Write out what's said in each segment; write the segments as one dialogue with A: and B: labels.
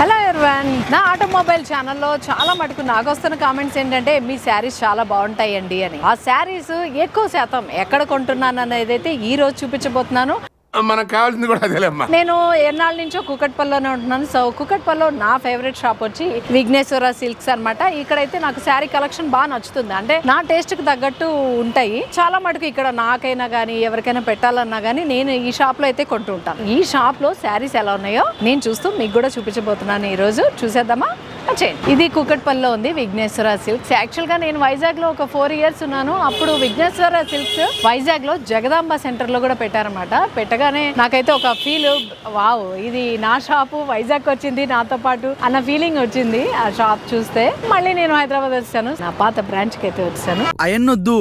A: Hello నా automobile ఛానల్లో చాలా మటుకు నాకు వస్తున్న కామెంట్స్ ఏంటంటే మీ శారీస్ చాలా బాగుంటాయండి అని. ఆ శారీస్ ఎక్కువ శాతం ఎక్కడ కొంటున్నాను అనేది అయితే ఈ రోజు చూపించబోతున్నాను.
B: మనకు కావాల్సింది కూడా అదేలేమ్మా
A: నేను ఎన్నాళ్ళ నుంచో కుకట్పల్లిలోనే ఉంటున్నాను. సో కుకట్పల్లిలో నా ఫేవరెట్ షాప్ వచ్చి విఘ్నేశ్వర సిల్క్స్ అన్నమాట. ఇక్కడైతే నాకు శారీ కలెక్షన్ బాగా నచ్చుతుంది. అంటే నా టేస్ట్కి తగ్గట్టు ఉంటాయి. చాలా మటుకు ఇక్కడ నాకైనా కానీ ఎవరికైనా పెట్టాలన్నా కానీ నేను ఈ షాప్లో అయితే కొంటూ ఉంటాను. ఈ షాప్లో శారీస్ ఎలా ఉన్నాయో నేను చూస్తూ మీకు కూడా చూపించబోతున్నాను ఈ రోజు చూసేద్దామా? వచ్చేయండి ఇది కుకట్పల్లిలో ఉంది విఘ్నేశ్వర సిల్క్స్. యాక్చువల్గా నేను వైజాగ్లో ఒక ఫోర్ ఇయర్స్ ఉన్నాను. అప్పుడు విఘ్నేశ్వర సిల్క్స్ వైజాగ్లో జగదాంబ సెంటర్లో కూడా పెట్టారనమాట పెట్టగానే నాకైతే ఒక ఫీల్ వావ్ ఇది నా షాపు వైజాగ్ వచ్చింది నాతో పాటు అన్న ఫీలింగ్ వచ్చింది ఆ షాప్ చూస్తే. మళ్ళీ నేను హైదరాబాద్ వచ్చాను. నా పాత బ్రాంచ్కి అయితే వచ్చాను.
C: అయన్నొద్దు.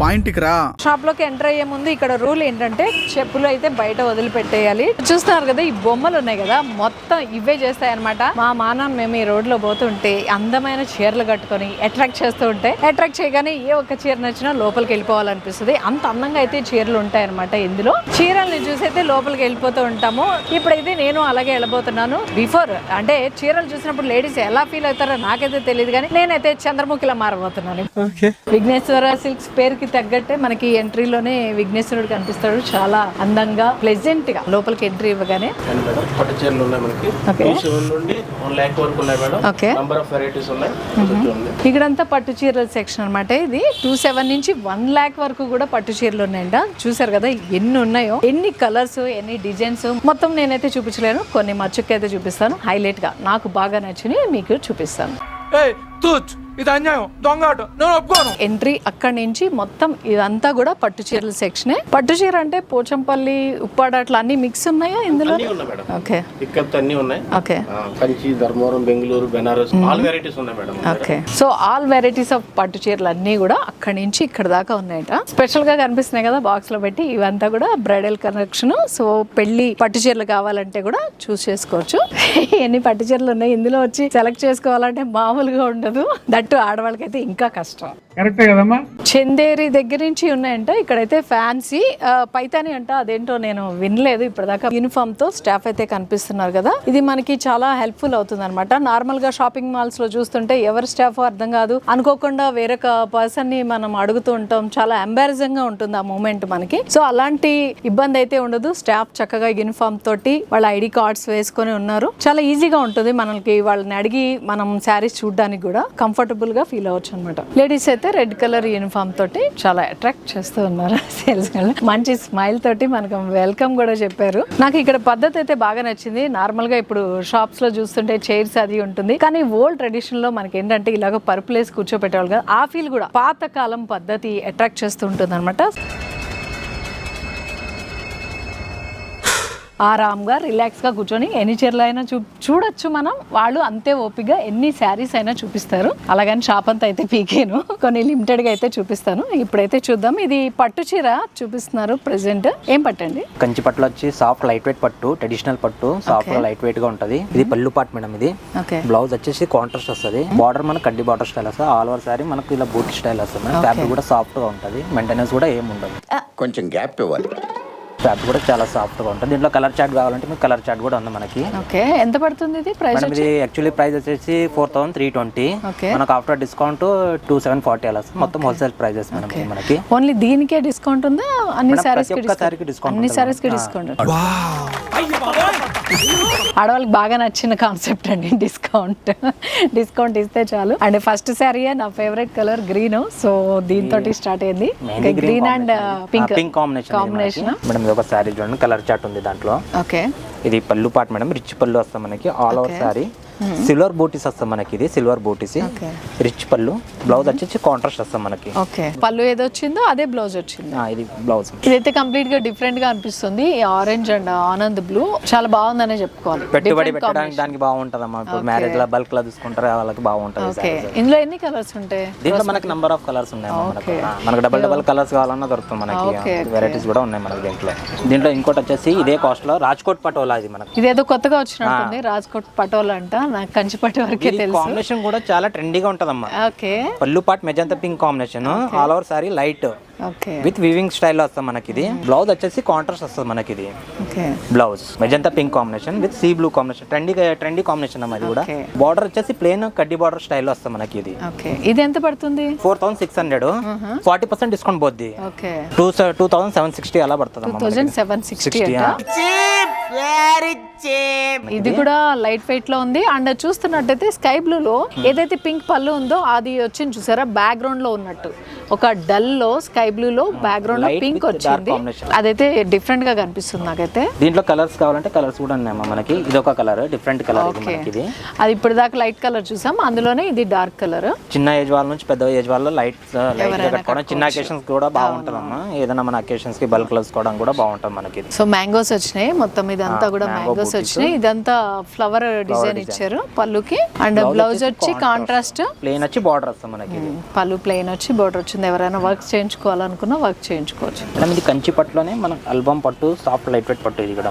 C: పాయింట్కి రా.
A: షాప్లోకి ఎంటర్ అయ్యే ముందు ఇక్కడ రూల్ ఏంటంటే చెప్పులు అయితే బయట వదిలిపెట్టేయాలి. చూస్తున్నారు కదా ఈ బొమ్మలు ఉన్నాయి కదా మొత్తం ఇవే చేస్తాయి అనమాట మా మానం మేము ఈ రోడ్లో పోతుంటే అందమైన చీరలు కట్టుకొని అట్రాక్ట్ చేస్తూ ఉంటే అట్రాక్ట్ చేయగానే ఏ ఒక్క చీర నచ్చినా లోపలికి వెళ్ళిపోవాలనిపిస్తుంది. అంత అందంగా అయితే చీరలు ఉంటాయి అనమాట ఇందులో. చీరల్ని చూసి అయితే లోపలికి వెళ్ళిపోతూ ఉంటాము. ఇప్పుడైతే నేను అలాగే వెళ్ళబోతున్నాను. బిఫోర్ అంటే చీరలు చూసినప్పుడు లేడీస్ ఎలా ఫీల్ అవుతారో నాకైతే తెలియదు కానీ నేనైతే చంద్రముఖిలా మారబోతున్నాను. విఘ్నేశ్వర సిల్క్స్ పేరుకి తగ్గట్టే మనకి ఎంట్రీలోనే విఘ్నేశ్వరుడు కనిపిస్తాడు. చాలా అందంగా ప్లెజెంట్గా లోపలికి ఎంట్రీ ఇవ్వగానే.
D: పట్టు చీరలు ఉన్నాయి మనకి. నుండి వరకు ఉన్నాయి madam.
A: Okay.
D: Number of varieties ఉన్నాయి. చూడండి
A: ఇక్కడంతా పట్టు చీరల సెక్షన్ అన్నమాట ఇది. టూ సెవెన్ నుంచి వన్ ల్యాక్ వరకు కూడా పట్టు చీరలు ఉన్నాయంట. చూసారు కదా ఎన్ని ఉన్నాయో. ఎన్ని కలర్స్ ఎన్ని డిజైన్స్ మొత్తం నేనైతే చూపించలేను. కొన్ని మచ్చుకైతే చూపిస్తాను. హైలైట్గా నాకు బాగా నచ్చిని మీకు చూపిస్తాను.
C: ఏయ్ తూచ్! ఇది అన్యాయం. దొంగ నేను ఒప్పుకోను.
A: ఎంట్రీ అక్కడి నుంచి మొత్తం ఇదంతా కూడా పట్టు చీరల సెక్షనే. పట్టు చీర అంటే పోచంపల్లి ఉప్పాడ అట్లా అన్ని మిక్స్ ఉన్నాయా ఇందులో?
D: అన్నీ ఉన్నాయి మేడం.
A: ఓకే.
D: ఇక్కడ అన్ని ఉన్నాయి.
A: Okay.
D: Kanchi Dharmavaram Bengaluru Banaras all varieties ఉన్నాయి madam
A: okay. So all varieties of పట్టు చీరలు అన్నీ కూడా అక్కడి నుంచి ఇక్కడ దాకా ఉన్నాయట. స్పెషల్గా కనిపిస్తున్నాయి కదా బాక్స్లో పెట్టి. ఇవంతా కూడా బ్రైడల్ కనెక్షన్ సో పెళ్ళి పట్టు చీరలు కావాలంటే కూడా చూస్ చేసుకోవచ్చు. ఎన్ని పట్టు చీరలు ఉన్నాయి? ఇందులో వచ్చి సెలెక్ట్ చేసుకోవాలంటే మామూలుగా ఉండదు. దట్టు ఆడవాళ్ళకైతే ఇంకా కష్టం.
E: కరెక్టే కదమ్మా.
A: చందేరి దగ్గర నుంచి ఉన్నాయంట ఇక్కడైతే ఫ్యాన్సీ. పైతాని అంట అదేంటో నేను వినలేదు ఇప్పటిదాకా. యూనిఫామ్తో స్టాఫ్ అయితే కనిపిస్తున్నారు కదా. ఇది మనకి చాలా హెల్ప్ఫుల్ అవుతుంది అనమాట నార్మల్గా షాపింగ్ మాల్స్లో చూస్తుంటే ఎవరి స్టాఫ్ అర్థం కాదు. అనుకోకుండా వేరొక పర్సన్ని మనం అడుగుతూ ఉంటాం. చాలా ఎంబారసింగ్గా ఉంటుంది ఆ మూమెంట్ మనకి. సో అలాంటి ఇబ్బంది అయితే ఉండదు. స్టాఫ్ చక్కగా యూనిఫామ్ తోటి వాళ్ళ ఐడి కార్డ్స్ వేసుకొని ఉన్నారు. చాలా ఈజీగా ఉంటుంది మనకి వాళ్ళని అడిగి మనం శారీస్ చూడడానికి కూడా. కంఫర్టబుల్ కంఫర్టబుల్గా ఫీల్ అవ్వచ్చు అనమాట లేడీస్ అయితే రెడ్ కలర్ యూనిఫామ్ తోటి చాలా అట్రాక్ట్ చేస్తూ ఉన్నారు సేల్స్ మంచి స్మైల్ తోటి మనకు వెల్కమ్ కూడా చెప్పారు. నాకు ఇక్కడ పద్ధతి అయితే బాగా నచ్చింది. నార్మల్గా ఇప్పుడు షాప్స్లో చూస్తుంటే చైర్స్ అది ఉంటుంది. కానీ ఓల్డ్ ట్రెడిషన్లో మనకి ఏంటంటే ఇలాగ పరుపులేసి కూర్చోపెట్టేవాళ్ళు కదా ఆ ఫీల్ కూడా పాతకాలం పద్ధతి అట్రాక్ట్ చేస్తూ ఉంటుంది అనమాట ఆరామ్గా రిలాక్స్గా కూర్చొని ఎన్ని చీరలు అయినా చూ చూడొచ్చు మనం. వాళ్ళు అంతే ఓపిగా ఎన్ని శారీస్ అయినా చూపిస్తారు. అలాగని షాప్ అంతా అయితే పీకేను. కొన్ని లిమిటెడ్గా అయితే చూపిస్తాను. ఇప్పుడైతే చూద్దాం. ఇది పట్టు చీర చూపిస్తున్నారు ప్రెసెంట్ ఏం పట్టండి
F: కంచి పట్టులో వచ్చి సాఫ్ట్ లైట్ వెయిట్ పట్టు ట్రెడిషనల్ పట్టు. సాఫ్ట్ లైట్ వెయిట్గా ఉంటది. ఇది పళ్ళు పాట్ మేడం ఇది. బ్లౌజ్ వచ్చేసి కాంట్రాస్ట్ వస్తుంది. బార్డర్ మనకు కడ్డీ బార్డర్ స్టైల్ వస్తుంది. ఆల్ ఓవర్ సారీ మనకు ఇలా బూటీ స్టైల్ వస్తుంది. ఫ్యాబ్రిక్ కూడా సాఫ్ట్గా ఉంటది. మెయింటెనెన్స్ కూడా ఏమి ఉండదు.
B: కొంచెం గ్యాప్ ఇవ్వాలి.
F: ఫ్యాబ్రిక్ కూడా చాలా సాఫ్ట్గా ఉంటుంది. దీంట్లో కలర్ చార్ట్ కావాలంటే మీకు కలర్ చార్ట్ కూడా ఉంది మనకి.
A: ఓకే. ఎంత పడుతుంది ఇది? ప్రైస్
F: ఇది యాక్చువల్లీ ప్రైస్ వచ్చేసి ఫోర్ థౌసండ్ త్రీ ట్వంటీ. మనకు after discount two seven forty అలా మొత్తం హోల్సేల్ ప్రైజెస్ ఇది మనకి
A: ఓన్లీ దీనికే డిస్కౌంట్ ఉందా? అన్ని సారీస్
F: ప్రతి ఒక్క సారీకి discount
A: అన్ని
F: సారీస్కి.
A: డిస్కౌంట్ ఆడవాళ్ళకి బాగా నచ్చిన కాన్సెప్ట్ అండి డిస్కౌంట్ డిస్కౌంట్ ఇస్తే చాలు. అండ్ ఫస్ట్ శారీ నా ఫేవరెట్ కలర్ గ్రీన్ సో దీంతో స్టార్ట్ అయింది. Green and. Pink
F: pink combination
A: combination
F: madam ఒక శారీ చూడండి కలర్ చార్ట్ ఉంది దాంట్లో.
A: ఓకే
F: ఇది పళ్ళు పాట మేడం రిచ్ పళ్ళు వస్తాం మనకి. ఆల్ ఓవర్ సారీ సిల్వర్ బూటీస్ వస్తాం మనకి ఇది సిల్వర్ బూటీస్. రిచ్ పళ్ళు. బ్లౌజ్ వచ్చేసి కాంట్రాస్ట్ వస్తాం మనకి.
A: ఓకే. పళ్ళు ఏదో వచ్చిందో అదే బ్లౌజ్ వచ్చింది.
F: ఇది బ్లౌజ్.
A: ఇదైతే కంప్లీట్గా డిఫరెంట్గా అనిపిస్తుంది. ఆరెంజ్ అండ్ ఆనంద్ బ్లూ చాలా బాగుందనే చెప్పుకోవాలి.
F: పెట్టుబడి పెట్టడానికి. దానికి బాగుంటది అమ్మా. ఇప్పుడు మ్యారేజ్లో బల్క్లో తీసుకుంటారు వాళ్ళకి బాగుంటది.
A: ఇందులో ఎన్ని కలర్స్ ఉంటాయి?
F: దీంట్లో మనకి నంబర్ ఆఫ్ కలర్స్ ఉన్నాయి మనకు. డబల్ డబల్ కలర్స్ కావాలన్నా దొరుకుతుంది మనకి. వెరైటీస్ కూడా ఉన్నాయి మనకి దీంట్లో. దీంట్లో ఇంకోటి వచ్చేసి ఇదే కాస్ట్లో రాజ్కోట్ పటోలా ఇది మనకి.
A: ఇదేదో కొత్తగా వచ్చినట్టుంది రాజ్కోట్ పటోలా అంట. నాకు కంచిపట్టు వరకే తెలుసు.
F: కాంబినేషన్ కూడా చాలా ట్రెండీగా ఉంటదమ్మా.
A: ఓకే.
F: పళ్ళు pot magenta pink combination all over saree light
A: okay.
F: With weaving స్టైల్లో వస్తుంది మనకి ఇది బ్లౌజ్ వచ్చేసి కాంట్రాస్ట్ వస్తుంది మనకి ఇది
A: okay
F: blouse magenta pink combination with sea blue combination trendy trendy combination అమ్మా ఇది కూడా. బార్డర్ వచ్చేసి ప్లేన్ కడ్డీ బార్డర్ స్టైల్లో వస్తుంది మనకి ఇది
A: ఓకే. ఇది ఎంత పడుతుంది?
F: Four thousand six hundred forty percent discount పోద్ది.
A: Okay.
F: Two two thousand seven sixty అలా పడుతుంది
A: సెవెన్ సిక్స్టీ ఇది కూడా లైట్ వెయిట్లో ఉంది. అండ్ చూస్తున్నట్టయితే స్కై బ్లూ లో ఏదైతే పింక్ పళ్ళు ఉందో అది వచ్చింది చూసారా? బ్యాక్గ్రౌండ్లో ఉన్నట్టు. ఒక డల్లో స్కై బ్లూ లో బ్యాక్గ్రౌండ్ పింక్ వచ్చింది. అదైతే డిఫరెంట్గా కనిపిస్తుంది నాకైతే.
F: దీంట్లో కలర్స్ కావాలంటే కలర్స్ కూడా ఉన్నాయమ్మా మనకి. ఇది ఒక కలర్ డిఫరెంట్ కలర్ ఇది
A: అది ఇప్పుడు దాకా లైట్ కలర్ చూసాం. అందులోనే ఇది డార్క్ కలర్
F: చిన్న ఏజ్ వాళ్ళ నుంచి పెద్ద ఏజ్ వాళ్ళ లైట్
A: ఎవరైనా
F: కట్టుకోవడం. చిన్న అకేషన్స్ కూడా బాగుంటుందమ్మా ఏదైనా మన అకేషన్స్కి బల్క్ కలుసుకోవడం కూడా బాగుంటుంది మనకి
A: సో మ్యాంగోస్ వచ్చినాయి. మొత్తం ఇదంతా కూడా మ్యాంగోస్. వచ్చినాయి. ఇదంతా ఫ్లవర్ డిజైన్ ఇచ్చారు పళ్ళుకి. అండ్ బ్లౌజ్ వచ్చి కాంట్రాస్ట్
F: ప్లేన్ వచ్చి బార్డర్ వస్తుంది మనకి ఇది
A: పళ్ళు ప్లెయిన్ వచ్చి బోర్డర్ వచ్చింది. ఎవరైనా వర్క్ చేయించుకోవాలనుకున్నా వర్క్ చేయించుకోవచ్చు.
F: మేడం ఇది కంచి పట్టులోనే మనం అల్బమ్ పట్టు సాఫ్ట్ లైట్ వెయిట్ పట్టు ఇది కూడా.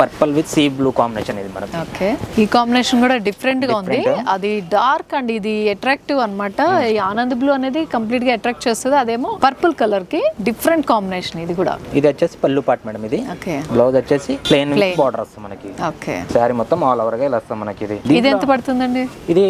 F: Purple with sea blue combination ఇది మనకి.
A: ఓకే. ఈ కాంబినేషన్ కూడా డిఫరెంట్గా ఉంది. అది డార్క్ అండ్ ఇది అట్రాక్టివ్ అన్నమాట. ఈ ఆనంద్ బ్లూ అనేది కంప్లీట్గా అట్రాక్ట్ చేస్తుంది. అదేమో పర్పుల్ కలర్కి డిఫరెంట్ కాంబినేషన్ ఇది కూడా.
F: ఇది వచ్చేసి పళ్ళు పాట్ మేడం ఇది.
A: ఓకే.
F: బ్లౌజ్ వచ్చేసి ప్లేన్. బార్డర్ వస్తుంది మనకి.
A: ఓకే.
F: శారీ మొత్తం ఆల్ ఓవర్గా ఇలా వస్తుంది మనకి ఇది.
A: ఇది ఎంత పడుతుందండి?
F: ఇది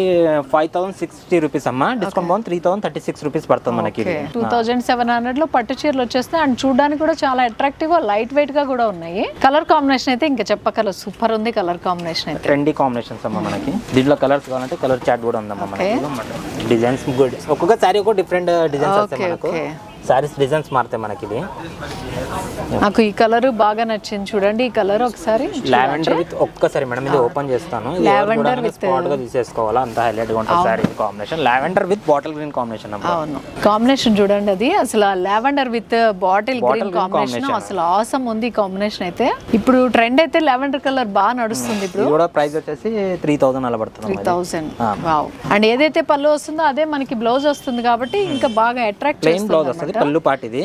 F: ఫైవ్ థౌసండ్ సిక్స్టీ రూపీస్ అమ్మా. డిస్కౌంట్ బాగుంది three thousand thirty six rupees పడుతుంది మనకి.
A: టూ థౌజండ్ సెవెన్ హండ్రెడ్లో పట్టు చీరలు వచ్చేస్తాయి. అండ్ చూడడానికి కూడా చాలా అట్రాక్టివ్గా లైట్ వెయిట్గా కూడా ఉన్నాయి. కలర్ కాంబినేషన్ అయితే ఇంకా చెప్పకల సూపర్ ఉంది కలర్ కాంబినేషన్ అయితే.
F: ట్రెండీ కాంబినేషన్స్ అమ్మా మనకి. దీంట్లో కలర్స్ కావాలంటే కలర్ చాట్ కూడా ఉందమ్మా మనకి. డిజైన్స్ గుడ్ ఒక్కొక్క శారీ ఒక్కొక్క డిఫరెంట్ డిజైన్స్ వస్తాయి మనకు. శారీస్ డిజైన్స్ మారుతాయి మనకి ఇది
A: నాకు ఈ కలర్ బాగా నచ్చింది చూడండి ఈ కలర్ ఒకసారి
F: లావెండర్ విత్ ఒక్కసారి మేడం ఇది ఓపెన్ చేస్తాను.
A: Lavender with-
F: స్పాట్గా తీసేసుకోవాలా? అంత హైలైట్గా ఉంటుంది saree combination lavender with bottle green combination అమ్మా
A: అవును. కాంబినేషన్ చూడండి అది. అసలు lavender with bottle green combination. అసలు ఆసమ్ ఉంది కాంబినేషన్ అయితే. ఇప్పుడు ట్రెండ్ అయితే లావెండర్ కలర్ బాగా నడుస్తుంది ఇప్పుడు.
F: ఇది కూడా ప్రైస్ వచ్చేసి త్రీ థౌసండ్ అలా పడుతుంది
A: త్రీ
F: అమ్మా ఇది.
A: థౌసండ్ వావ్ అండ్ ఏదైతే పళ్ళు వస్తుందో అదే మనకి బ్లౌజ్ వస్తుంది కాబట్టి ఇంకా బాగా అట్రాక్ట్
F: ప్లెయిన్ బ్లౌజ్
A: చేస్తుంది
F: వస్తుంది. పళ్ళు పాటిది.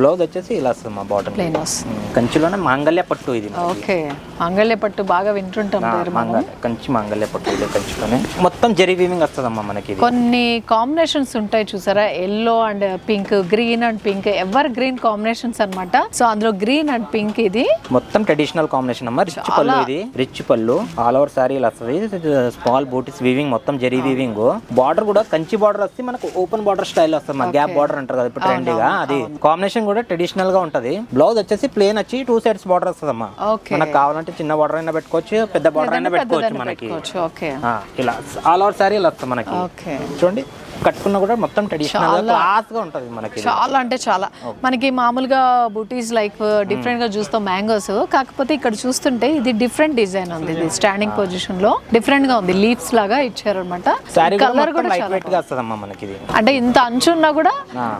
F: బ్లౌజ్ వచ్చేసి ఇలా వస్తుంది మా బాటమ్
A: ప్లెయిన్ వస్తుంది.
F: కంచిలోనే మాంగళ్య పట్టు ఇది
A: ఓకే. మంగళ్య పట్టు బాగా వింటుంటాం
F: మాంగళ్య కంచి మాంగళ్య పట్టు ఇది కంచిలోనే. మొత్తం జెరీ వీవింగ్ వస్తుందమ్మా మనకి ఇది.
A: కొన్ని కాంబినేషన్స్ ఉంటాయి చూసారా? Yellow and pink green and pink ever green combinations అన్నమాట. సో అందులో గ్రీన్ అండ్ పింక్ ఇది.
F: మొత్తం ట్రెడిషనల్ కాంబినేషన్ అమ్మా. రిచ్ పళ్ళు ఇది. రిచ్ పళ్ళు. ఆల్ ఓవర్ సారీ ఇలా వస్తుంది. స్మాల్ బూటీస్ వీవింగ్ మొత్తం జెరీ వీవింగ్ బార్డర్ కూడా కంచి బార్డర్ వస్తే మనకు ఓపెన్ బార్డర్ స్టైల్ వస్తుంది. గ్యాప్ బార్డర్ అంటారు కదా ఇప్పుడు ట్రెండీగా అది కాంబినేషన్ కూడా ట్రెడిషనల్గా ఉంటది. బ్లౌజ్ వచ్చేసి ప్లేన్ వచ్చి టూ సైడ్స్ బార్డర్ వస్తుందమ్మా. మనకు కావాలంటే చిన్న బార్డర్ అయినా పెట్టుకోవచ్చు పెద్ద బార్డర్ అయినా పెట్టుకోవచ్చు మనకి. ఇలా ఆల్ ఓవర్ సారీ ఇలా వస్తుంది మనకి.
A: ఓకే
F: చూడండి. కట్టుకున్న కూడా మొత్తం ట్రెడిషనల్గా క్లాస్గా ఉంటది మనకి.
A: చాలా అంటే చాలా. మనకి మామూలుగా బూటీస్ లైక్ డిఫరెంట్గా చూస్తాం మ్యాంగోస్. కాకపోతే ఇక్కడ చూస్తుంటే ఇది డిఫరెంట్ డిజైన్ ఉంది. ఇది స్టాండింగ్ పొజిషన్లో డిఫరెంట్గా ఉంది. లీవ్స్ లాగా ఇచ్చారు అనమాట
F: శారీ కూడా
A: కలర్ కూడా
F: మనకి
A: అంటే ఇంత అంచున్నా కూడా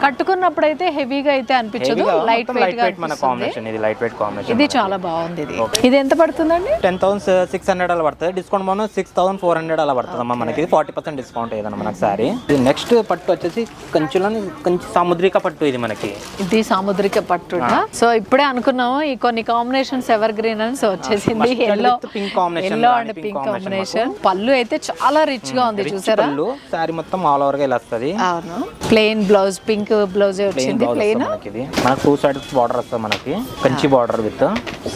A: కట్టుకున్నప్పుడు అయితే హెవీగా అయితే అనిపించదు. లైట్
F: వెయిట్గా మన. కాంబినేషన్ ఇది లైట్ వెయిట్ కాంబినేషన్
A: ఇది చాలా బాగుంది ఇది. ఇది ఎంత పడుతుందండి?
F: టెన్ థౌసండ్ సిక్స్ హండ్రెడ్ అలా పడుతుంది. డిస్కౌంట్ మనం సిక్స్ థౌసండ్ ఫోర్ హండ్రెడ్ అలా పడుతుంది అమ్మా మనకి. ఫార్టీ పర్సెంట్ డిస్కౌంట్ ఏదన్నా మనకి సారీ నెక్స్ట్ పట్టు వచ్చేసి కంచిలోని కంచి సాముద్రిక పట్టు ఇది మనకి.
A: ఇది సాముద్రిక పట్టుట సో ఇప్పుడే అనుకున్నాము ఈ కొన్ని కాంబినేషన్స్ ఎవర్ గ్రీన్ అని సో వచ్చేసింది yellow
F: pink combination,
A: yellow and pink combination పళ్ళు అయితే చాలా రిచ్గా ఉంది చూసారా?
F: పళ్ళు. సారీ మొత్తం ఆల్ ఓవర్గా ఇలా వస్తుంది
A: అవును ప్లెయిన్ బ్లౌజ్ పింక్ బ్లౌజ్ వచ్చింది? ప్లెయిన్
F: ఇది. మనకు టూ సైడ్స్ బార్డర్ వస్తుంది మనకి. కంచి బార్డర్ విత్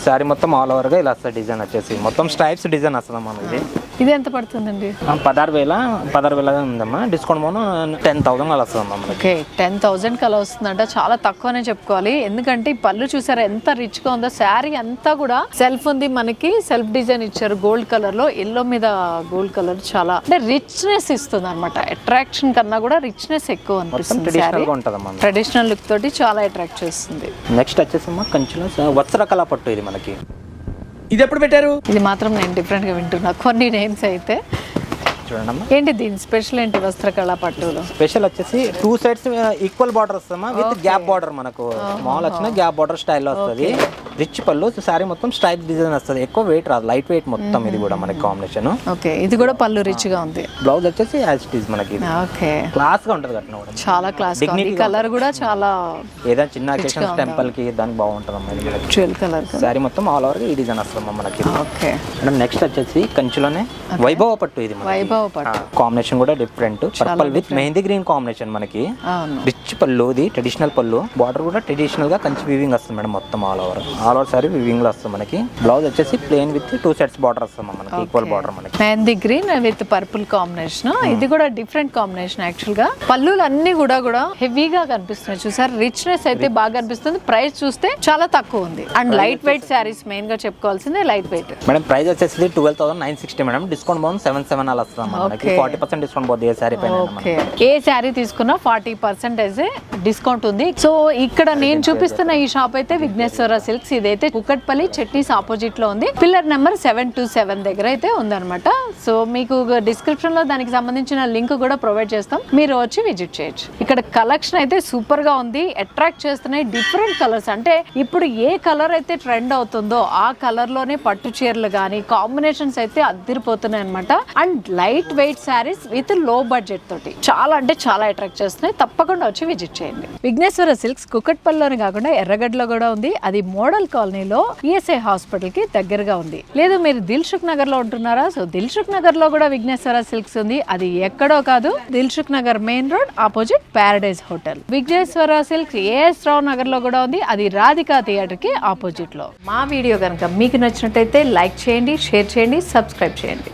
F: సారీ మొత్తం ఆల్ ఓవర్గా ఇలా వస్తుంది డిజైన్ వచ్చేసి. మొత్తం స్ట్రైప్స్ డిజైన్ వస్తుంది మనకి. ఇది
A: ఎంత పడుతుందండి?
F: పదహారు వేల పదహారు వేల ఉందమ్మా. డిస్కౌంట్ మనం టెన్ థౌసండ్ అలా మనకి.
A: ఓకే టెన్ థౌజండ్ కలా వస్తుందంట. చాలా తక్కువనే చెప్పుకోవాలి. ఎందుకంటే ఈ పళ్ళు చూసారా ఎంత రిచ్గా ఉందో. శారీ అంతా కూడా సెల్ఫ్ ఉంది మనకి. సెల్ఫ్ డిజైన్ ఇచ్చారు గోల్డ్ కలర్లో ఎల్లో మీద గోల్డ్ కలర్ చాలా. అంటే రిచ్నెస్ ఇస్తుంది అనమాట అట్రాక్షన్ కన్నా కూడా రిచ్నెస్ ఎక్కువ అనిపిస్తుంది
F: ట్రెడిషనల్
A: లుక్ తోటి చాలా అట్రాక్ట్ చేస్తుంది.
F: నెక్స్ట్ వచ్చేసి కంచిలో స- వత్సర కళ పట్టు ఇది మనకి.
C: ఇది ఎప్పుడు పెట్టారు?
A: ఇది మాత్రం నేను డిఫరెంట్గా వింటున్నా. కొన్ని నేమ్స్ అయితే.
F: చూడండి అమ్మా
A: ఏంటి దీని స్పెషల్ ఏంటి వస్త్రకళ పట్టులు?
F: స్పెషల్ వచ్చేసి టూ సైడ్స్ ఈక్వల్ బార్డర్ వస్తుందమ్మా విత్ గ్యాప్ బార్డర్ మనకు. స్మాల్ వచ్చిన గ్యాప్ బార్డర్ స్టైల్లో వస్తుంది. రిచ్ పళ్ళు సారీ మొత్తం స్ట్రైప్ డిజైన్ వస్తుంది. ఎక్కువ వెయిట్ రాదు లైట్ వెయిట్ మొత్తం ఇది కూడా మనకి కాంబినేషన్
A: ఓకే ఇది కూడా పళ్ళు రిచ్గా ఉంది.
F: బ్లౌజ్ వచ్చేసి యాజ్ ఇట్ ఈస్ మనకి
A: ఓకే.
F: క్లాస్గా ఉంటుంది కట్టిన కూడా.
A: చాలా
F: క్లాస్గా
A: కలర్ కూడా చాలా
F: ఏదైనా చిన్న అకేషన్స్ టెంపుల్కి దానికి బాగుంటుంది అమ్మా
A: జ్యువెల్ కలర్
F: సారీ మొత్తం ఆల్ ఓవర్ ఈ డిజైన్ వస్తుంది మనకి.
A: ఓకే.
F: నెక్స్ట్ వచ్చేసి కంచిలోనే వైభవ పట్టు ఇది
A: వైభవ పట్టు
F: కాంబినేషన్ కూడా different purple with mehndi green combination మనకి. రిచ్ పళ్ళు ఇది ట్రెడిషనల్ పళ్ళు. బార్డర్ కూడా ట్రెడిషనల్గా కంచి వీవింగ్ వస్తుంది మేడం మొత్తం all over all over sari వీవింగ్లో వస్తుంది మనకి. బ్లౌజ్ వచ్చేసి plain with two sets border వస్తుంది మనకి ఈక్వల్ బార్డర్ మనకి.
A: Mehndi green with purple combination ఇది కూడా డిఫరెంట్ కాంబినేషన్ యాక్చువల్గా. పళ్ళులు అన్ని కూడా కూడా హెవీగా కనిపిస్తున్నాయి. చూసారు? రిచ్నెస్ అయితే బాగా కనిపిస్తుంది ప్రైస్ చూస్తే చాలా తక్కువ ఉంది. అండ్ లైట్ వెయిట్ శారీస్ మెయిన్గా చెప్పుకోవాల్సిందే లైట్ వెయిట్
F: మేడం ప్రైస్ వచ్చేసి twelve thousand nine sixty madam. Discount బాగుంది. సెవెన్ సెవెన్ అలా వస్తుంది మనకి
A: Okay.
F: ఫార్టీ పర్సెంట్ డిస్కౌంట్ పోతుంది ఏ సారీ పైన
A: ఓకే. ఏ శారీ తీసుకున్నా ఫార్టీ పర్సెంటేజ్ డిస్కౌంట్ ఉంది. సో ఇక్కడ నేను చూపిస్తున్న ఈ షాప్ అయితే విఘ్నేశ్వర సిల్క్స్ ఇదైతే కుకట్పల్లి చట్నీస్ ఆపోజిట్లో ఉంది. Pillar number seven two seven దగ్గర అయితే ఉందన్నమాట. సో మీకు డిస్క్రిప్షన్లో దానికి సంబంధించిన లింక్ కూడా ప్రొవైడ్ చేస్తాం. మీరు వచ్చి విజిట్ చేయొచ్చు. ఇక్కడ కలెక్షన్ అయితే సూపర్గా ఉంది. అట్రాక్ట్ చేస్తున్నాయి డిఫరెంట్ కలర్స్ అంటే ఇప్పుడు ఏ కలర్ అయితే ట్రెండ్ అవుతుందో ఆ కలర్లోనే పట్టు చీరలు కానీ కాంబినేషన్స్ అయితే అద్దరిపోతున్నాయి అనమాట అండ్ లైట్ వెయిట్ శారీస్ విత్లో బడ్జెట్ తోటి. చాలా అంటే చాలా అట్రాక్ట్ చేస్తున్నాయి. తప్పకుండా వచ్చి విజిట్ చేయండి. విఘ్నేశ్వర సిల్క్స్ కుకట్పల్లిలోనే కాకుండా ఎర్రగడ్డలో కూడా ఉంది. అది మోడల్ కాలనీలో ఈఎస్ఐ హాస్పిటల్కి దగ్గరగా ఉంది. లేదు మీరు దిల్సుఖ్ నగర్లో ఉంటున్నారా? సో దిల్సుఖ్ నగర్లో కూడా విఘ్నేశ్వర సిల్క్స్ ఉంది. అది ఎక్కడో కాదు Dilsukhnagar main road opposite Paradise hotel Vighneshwara silks A S Rao నగర్లో కూడా ఉంది. అది రాధికా థియేటర్కి ఆపోజిట్లో మా వీడియో కనుక మీకు నచ్చినట్టయితే లైక్ చేయండి షేర్ చేయండి సబ్స్క్రైబ్ చేయండి.